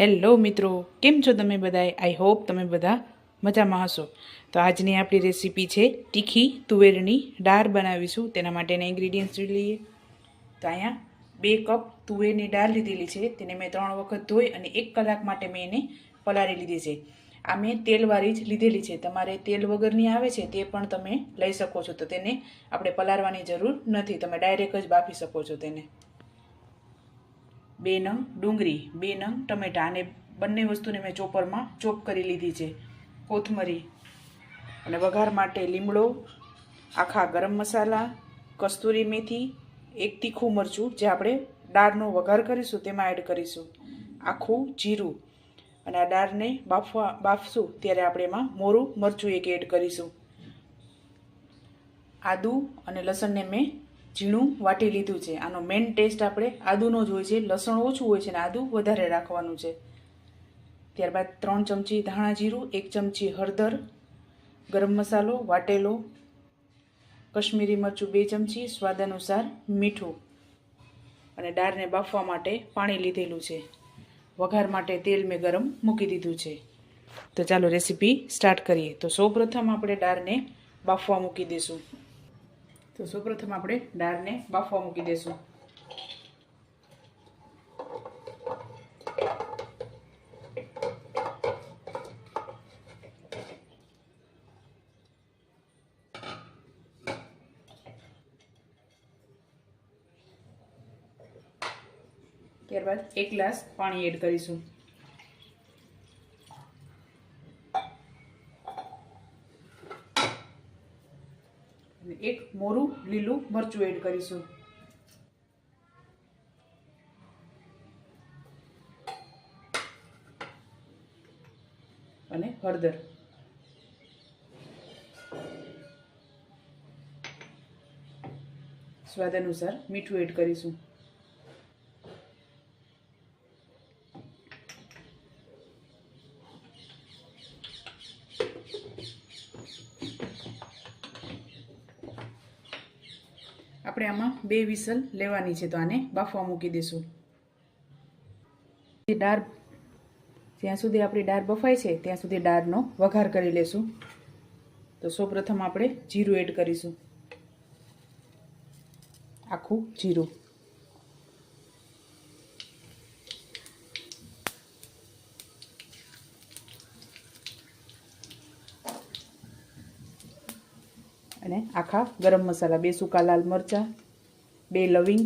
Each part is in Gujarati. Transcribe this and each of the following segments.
હેલો મિત્રો, કેમ છો તમે બધાય? આઈ હોપ તમે બધા મજામાં હશો. તો આજની આપણી રેસીપી છે તીખી તુવેરની દાળ બનાવીશું. તેના માટેના ઇન્ગ્રીડિયન્ટ્સ લઈએ. તો અહીંયા બે કપ તુવેરની દાળ લીધેલી છે. તેને મેં ત્રણ વખત ધોઈ અને એક કલાક માટે મેં એને પલાળી લીધી છે. આ મેં તેલવાળી જ લીધેલી છે. તમારે તેલ વગરની આવે છે તે પણ તમે લઈ શકો છો. તો તેને આપણે પલાળવાની જરૂર નથી. તમે ડાયરેક્ટ જ બાફી શકો છો તેને. બે નંગ ડુંગળી, બે નંગ ટમેટા અને બંને વસ્તુને મેં ચોપરમાં ચોપ કરી લીધી છે. કોથમરી અને વઘાર માટે લીમડો, આખા ગરમ મસાલા, કસ્તુરી મેથી, એક તીખું મરચું જે આપણે દાળનો વઘાર કરીશું તેમાં એડ કરીશું. આખું જીરું અને આ દાળને બાફવા બાફશું ત્યારે આપણે એમાં મોરું મરચું એક એડ કરીશું. આદું અને લસણને મેં ઝીણું વાટી લીધું છે. આનો મેઇન ટેસ્ટ આપણે આદુનો જ હોય છે. લસણ ઓછું હોય છે અને આદું વધારે રાખવાનું છે. ત્યારબાદ ત્રણ ચમચી ધાણા જીરું, એક ચમચી હળદર, ગરમ મસાલો, વાટેલો, કશ્મીરી મરચું બે ચમચી સ્વાદ અનુસાર મીઠું અને દાળને બાફવા માટે પાણી લીધેલું છે. વઘાર માટે તેલ મેં ગરમ મૂકી દીધું છે. તો ચાલો રેસીપી સ્ટાર્ટ કરીએ. તો સૌપ્રથમ આપણે દાળને બાફવા મૂકી દઈશું. તો સૌપ્રથમ આપણે દાળને બાફવા મૂકી દઈશું ત્યારબાદ એક ગ્લાસ પાણી એડ કરીશું અને એક મોરું લીલું મરચું એડ કરીશું. અને હળદર. સ્વાદ અનુસાર મીઠું એડ કરીશું આપણે આમાં બે વિસલ લેવાની છે, તો આને બાફવા મૂકી દઈશું દાળ જ્યાં સુધી આપણી દાળ બફાય છે, ત્યાં સુધી દાળનો વઘાર કરી લેશું. તો સૌપ્રથમ આપણે જીરું એડ કરીશું. આખું જીરું. અને આખા ગરમ મસાલા, બે સૂકા લાલ મરચાં બે લવિંગ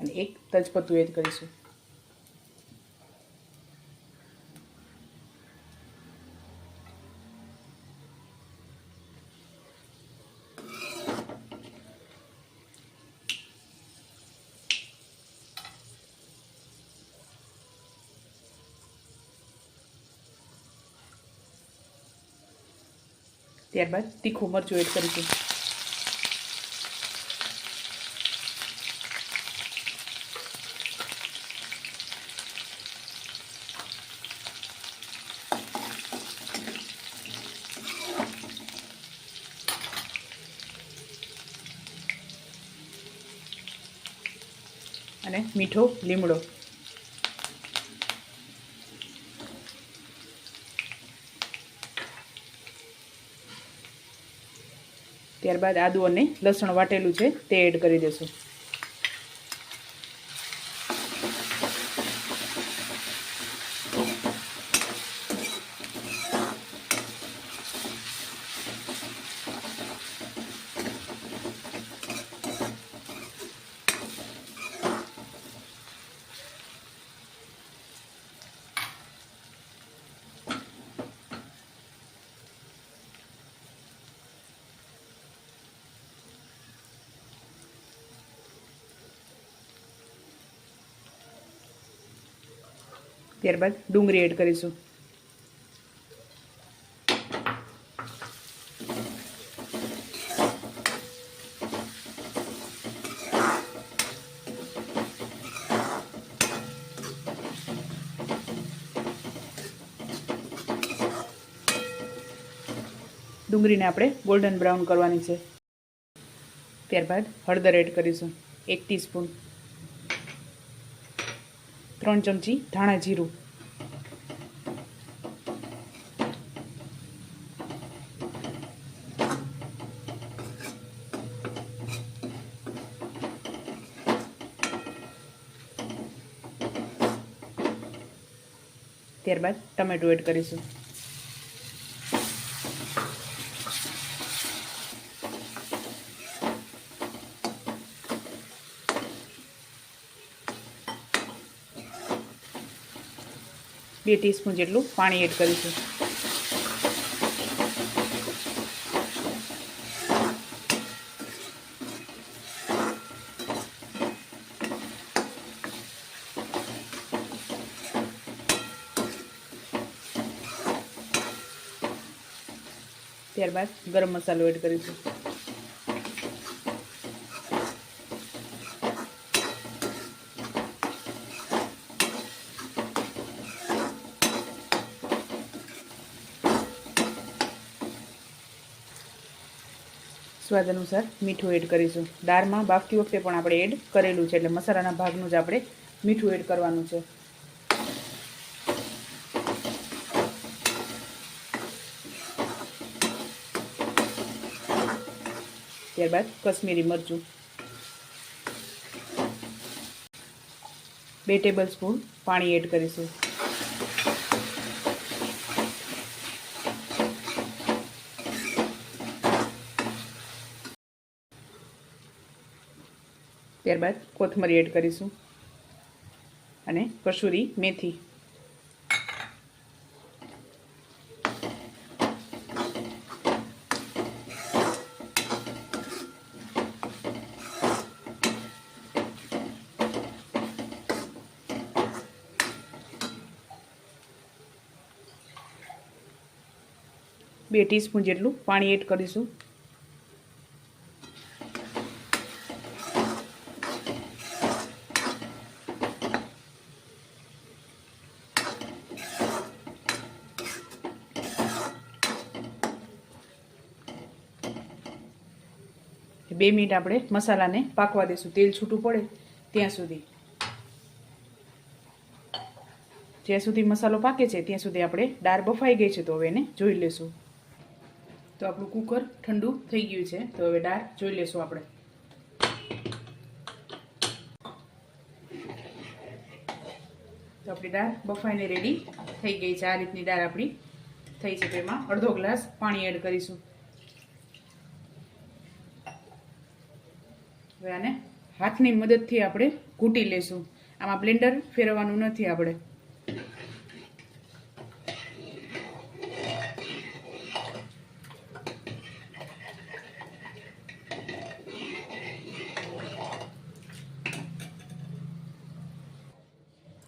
અને એક તજપત્તું એડ કરીશું. ત્યારબાદ તીખું મરચું એડ કરીશું. અને મીઠો લીમડો. ત્યારબાદ આદુ અને લસણ વાટેલું છે તે એડ કરી દેશું. ત્યારબાદ ડુંગળી એડ કરીશું. ડુંગળીને આપણે ગોલ્ડન બ્રાઉન કરવાની છે. ત્યારબાદ હળદર એડ કરીશું. એક ટીસ્પૂન. ત્રણ ચમચી ધાણા જીરું. ત્યારબાદ ટમેટું એડ કરીશું. બે ટીસ્પૂન જેટલું પાણી એડ કરીશું. ત્યારબાદ ગરમ મસાલો એડ કરીશું. સ્વાદ અનુસાર મીઠું એડ કરીશું. દાળમાં બાફતી વખતે પણ આપણે એડ કરેલું છે, એટલે મસાલાના ભાગનું જ આપણે મીઠું એડ કરવાનું છે. ત્યારબાદ કશ્મીરી મરચું. બે ટેબલ સ્પૂન પાણી એડ કરીશું. ત્યારબાદ કોથમરી એડ કરીશું. અને કસૂરી મેથી. બે ટીસ્પૂન જેટલું પાણી એડ કરીશું. બે મિનિટ આપણે મસાલાને પાકવા દઈશું. તેલ છૂટું પડે ત્યાં સુધી. જ્યાં સુધી મસાલો પાકે છે, ત્યાં સુધી આપણે દાળ બફાઈ ગઈ છે, તો હવે એને જોઈ લેશું. તો આપણું કુકર ઠંડુ થઈ ગયું છે, તો હવે દાળ જોઈ લેશું આપણે. તો આપણી દાળ બફાઈને રેડી થઈ ગઈ છે. આ રીતની દાળ આપણી થઈ છે તેમાં અડધો ગ્લાસ પાણી એડ કરીશું. હવે આને હાથની મદદથી આપણે ઘૂંટી લેશું. આમાં બ્લેન્ડર ફેરવવાનું નથી આપણે.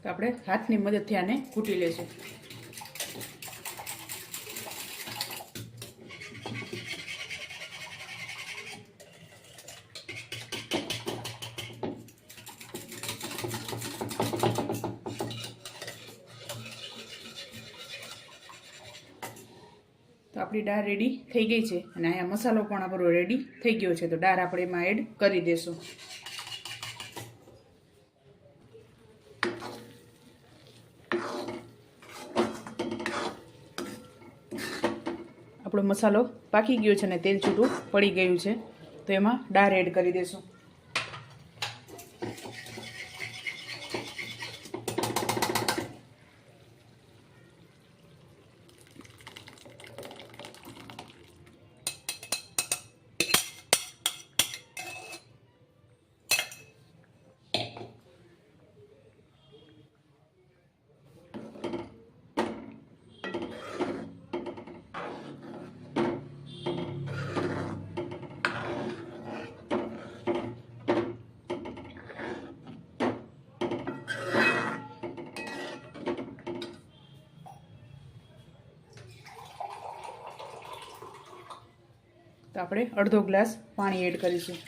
આપણે હાથની મદદથી આને કૂટી લેશું. આપણી દાળ રેડી થઈ ગઈ છે. અને અહીંયા મસાલો પણ આપણો રેડી થઈ ગયો છે. તો દાળ આપણે એમાં એડ કરી દેશું. આપણો મસાલો પાકી ગયો છે અને તેલ છૂટું પડી ગયું છે. તો એમાં દાળ એડ કરી દઈશું આપણે અડધો ગ્લાસ પાણી એડ કરીશું.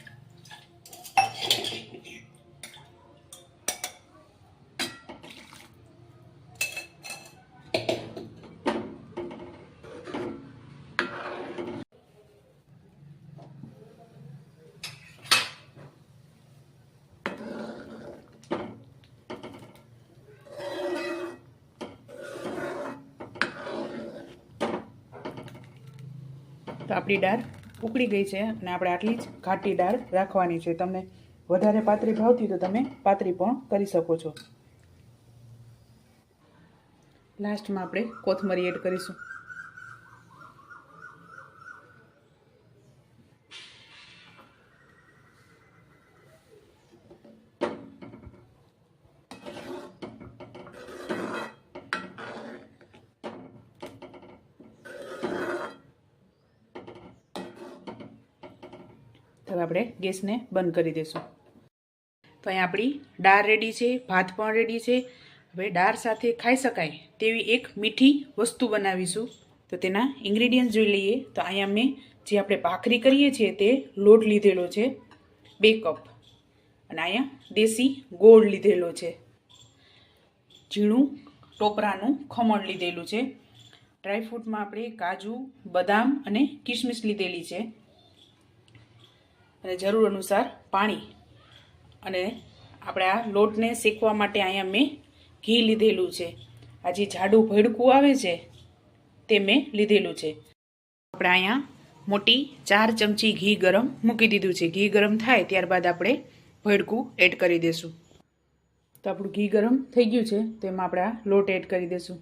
તો આપણી ડાર ઉકળી ગઈ છે અને આપણે આટલી જ ઘાટી દાળ રાખવાની છે. તમને વધારે પાતળી ભાવતી તો તમે પાતળી પણ કરી શકો છો. લાસ્ટમાં આપણે કોથમરી એડ કરીશું. આપણે ગેસને બંધ કરી દઈશું તો અહીં આપણી દાળ રેડી છે, ભાત પણ રેડી છે. હવે દાળ સાથે ખાઈ શકાય તેવી એક મીઠી વસ્તુ બનાવીશું. તો તેના ઇન્ગ્રીડિયન્ટ જોઈ લઈએ. તો અહીંયા મેં જે આપણે ભાખરી કરીએ છીએ તે લોટ લીધેલો છે, બે કપ. અને અહીંયા દેશી ગોળ લીધેલો છે. ઝીણું ટોપરાનું ખમણ લીધેલું છે. ડ્રાયફ્રૂટમાં આપણે કાજુ, બદામ અને કિશમિશ લીધેલી છે. અને જરૂર અનુસાર પાણી. અને આપણે આ લોટને શેકવા માટે અહીંયા મેં ઘી લીધેલું છે. આ જે જાડું ભડકું આવે છે, તે મેં લીધેલું છે. આપણે અહીંયા મોટી ચાર ચમચી ઘી ગરમ મૂકી દીધું છે. ઘી ગરમ થાય ત્યારબાદ આપણે ભડકું એડ કરી દઈશું તો આપણું ઘી ગરમ થઈ ગયું છે તેમાં આપણે આ લોટ એડ કરી દઈશું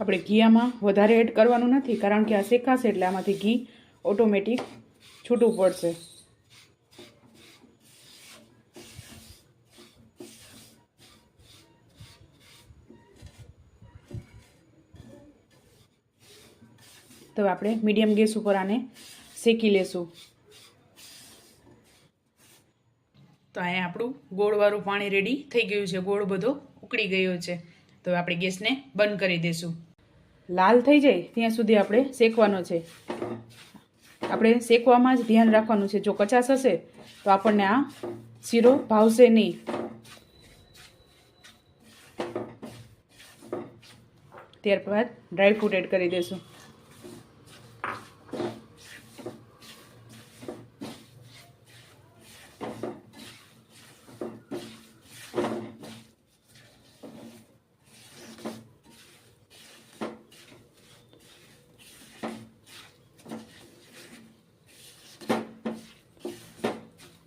આપણે ઘી આમાં વધારે એડ કરવાનું નથી, કારણ કે આ શેકાશે એટલે આમાંથી ઘી ઓટોમેટિક છૂટું પડશે. તો આપણે મીડિયમ ગેસ ઉપર આને શેકી લેશું. તો અહીંયા આપણું ગોળવાળું પાણી રેડી થઈ ગયું છે, ગોળ બધો ઉકળી ગયો છે. તો આપણે ગેસને બંધ કરી દઈશું લાલ થઈ જાય, ત્યાં સુધી આપણે શેકવાનો છે. આપણે શેકવામાં જ ધ્યાન રાખવાનું છે. જો કચાશ હશે, તો આપણને આ શીરો ભાવશે નહીં. ત્યારબાદ ડ્રાયફ્રૂટ એડ કરી દઈશું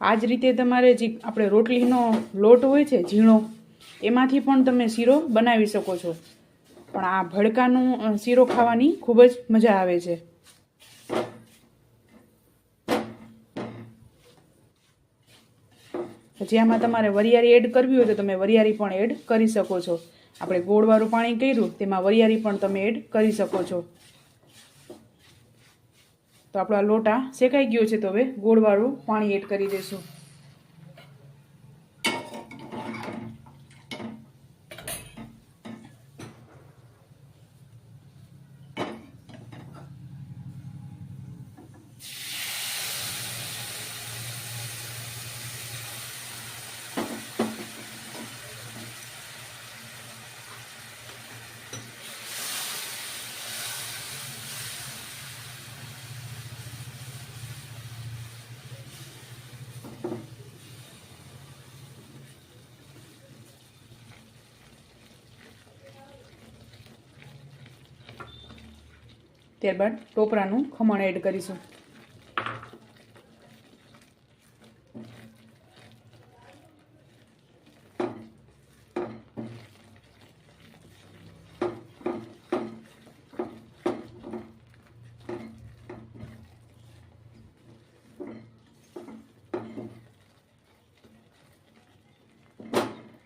આ જ રીતે તમારે જે આપણે રોટલીનો લોટ હોય છે, ઝીણો, એમાંથી પણ તમે શીરો બનાવી શકો છો. પણ આ ભડકાનું શીરો ખાવાની ખૂબ જ મજા આવે છે. પછી આમાં તમારે વરિયાળી એડ કરવી હોય તો તમે વરિયાળી પણ એડ કરી શકો છો. આપણે ગોળવાળું પાણી કર્યું, તેમાં વરિયારી પણ તમે એડ કરી શકો છો. તો આપણો આ લોટા શેકાઈ ગયો છે તો હવે ગોળવાળું પાણી એડ કરી દઈશું. ત્યારબાદ ટોપરાનું ખમણ એડ કરીશું.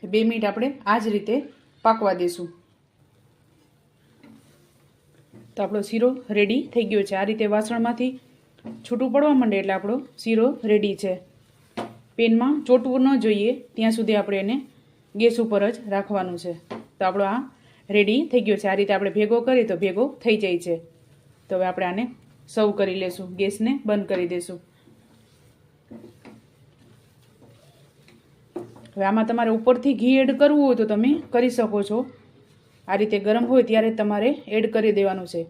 બે મિનિટ આપણે આ જ રીતે પાકવા દઈશું તો આપણો શીરો રેડી થઈ ગયો છે. આ રીતે વાસણમાંથી છૂટું પડવા માંડે એટલે આપણો શીરો રેડી છે. પેનમાં ચોટવું ન જોઈએ. ત્યાં સુધી આપણે એને ગેસ ઉપર જ રાખવાનું છે. તો આપણો આ રેડી થઈ ગયો છે. આ રીતે આપણે ભેગો કરીએ તો ભેગો થઈ જાય છે. તો હવે આપણે આને સર્વ કરી લેશું. ગેસને બંધ કરી દઈશું હવે આમાં તમારે ઉપરથી ઘી એડ કરવું હોય તો તમે કરી શકો છો. આ રીતે ગરમ હોય ત્યારે તમારે એડ કરી દેવાનું છે.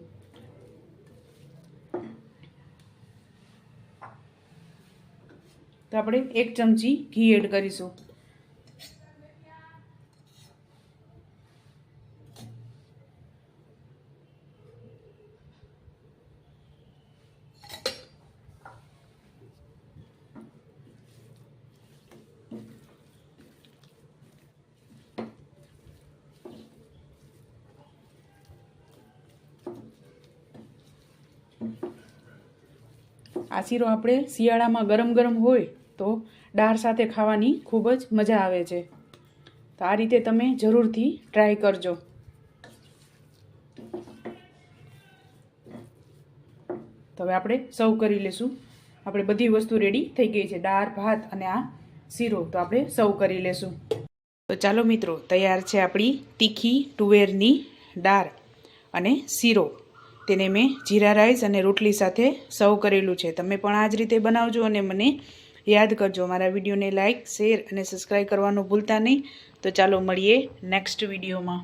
તો આપણે એક ચમચી ઘી એડ કરીશું. આ શીરો આપણે શિયાળામાં ગરમ ગરમ હોય તો દાળ સાથે ખાવાની ખૂબ જ મજા આવે છે. તો આ રીતે તમે જરૂરથી ટ્રાય કરજો. તો હવે આપણે સર્વ કરી લેશું. આપણે બધી વસ્તુ રેડી થઈ ગઈ છે દાળ ભાત અને આ શીરો. તો આપણે સર્વ કરી લેશું. તો ચાલો મિત્રો, તૈયાર છે આપણી તીખી તુવેરની દાળ અને શીરો. તેને મેં જીરા રાઈસ અને રોટલી સાથે સર્વ કરેલું છે. તમે પણ આ જ રીતે બનાવજો અને મને યાદ કરજો. મારા વિડીયોને લાઇક શેર અને સબસ્ક્રાઈબ કરવાનું ભૂલતા નહીં. તો ચાલો મળીએ નેક્સ્ટ વિડીયોમાં.